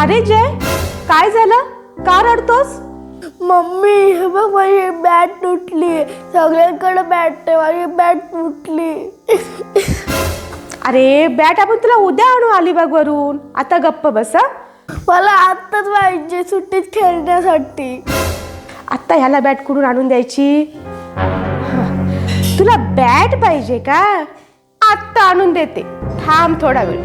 अरे जय काय झालं? का रडतोस? मम्मी हे बघ माझी बॅट तुटली. सगळ्यांकडे बॅट आहे माझी बॅट तुटली. अरे बॅट आपण तुला उद्या आणू अलिबाग वरून. आता गप्प बस मला आत्ताच पाहिजे सुट्टीत खेळण्यासाठी. आत्ता ह्याला बॅट कुठून आणून द्यायची? तुला बॅट पाहिजे का? आत्ता आणून देते. थांब थोडा वेळ.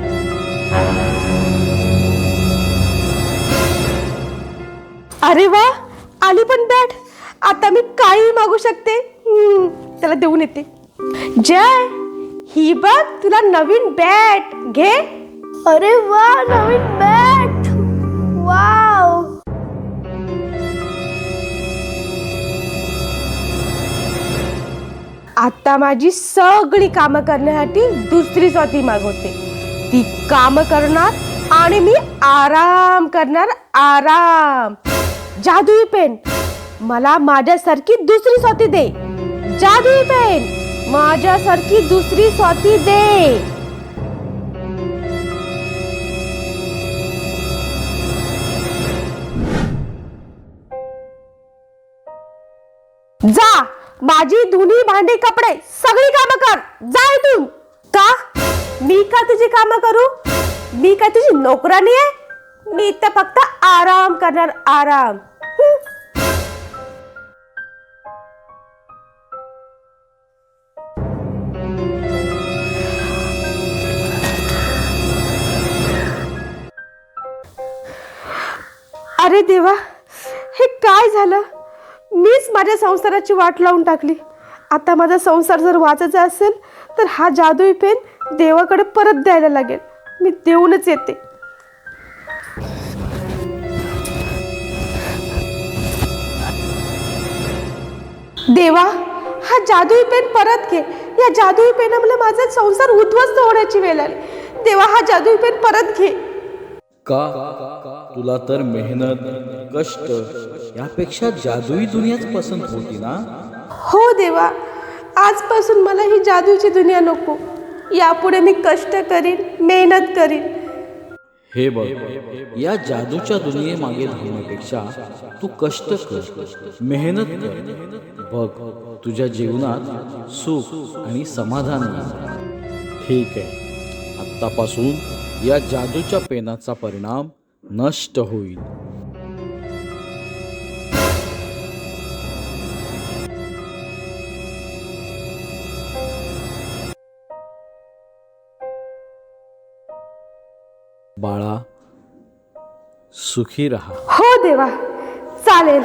अरे वा आली पण बॅट. आता मी काही मागू शकते. त्याला देऊन येते. जय ही बघ तुला नवीन बॅट. घे. अरे वा नवीन बॅट. आता माझी सगळी कामं करण्यासाठी दुसरी स्वाती मागवते. ती कामं करणार आणि मी आराम करणार आराम. जादुई पेन मला माझ्यासारखी दुसरी स्वाती दे. जादुई पेन माझ्यासारखी दुसरी स्वाती दे. जा. माझी धुनी भांडी कपडे सगळी कामं कर. जा इथून. का? मी का तुझी कामं करू? मी का तुझी नोकरानी आहे? मी तर फक्त आराम करणार आराम. अरे देवा हे काय झालं? मीच माझ्या संसाराची वाट लावून टाकली. आता माझा संसार जर वाचायचा असेल तर हा जादुई पेन देवाकडे परत द्यायला लागेल. मी देऊनच येते. देवा हा जादुई पेन परत घे. या जादुई पेनामुळे माझा संसार उद्ध्वस्त होण्याची वेळ आली. देवा हा जादुई पेन परत घे. का? तुला तर मेहनत कष्ट यापेक्षा जादुई दुनियाच पसंत होती ना? हो देवा आजपासून मला ही जादूची दुनिया नको. यापुढे मी कष्ट करीन मेहनत करीन. हे बघ या जादूच्या दुनियेमागे धावण्यापेक्षा तू कष्ट कर मेहनत कर. बघ तुझ्या जीवनात सुख आणि समाधान ठीक आहे आत्तापासून या जादूच्या पेनाचा परिणाम नष्ट होईल. बाळा सुखी रहा. हो देवा चालेल.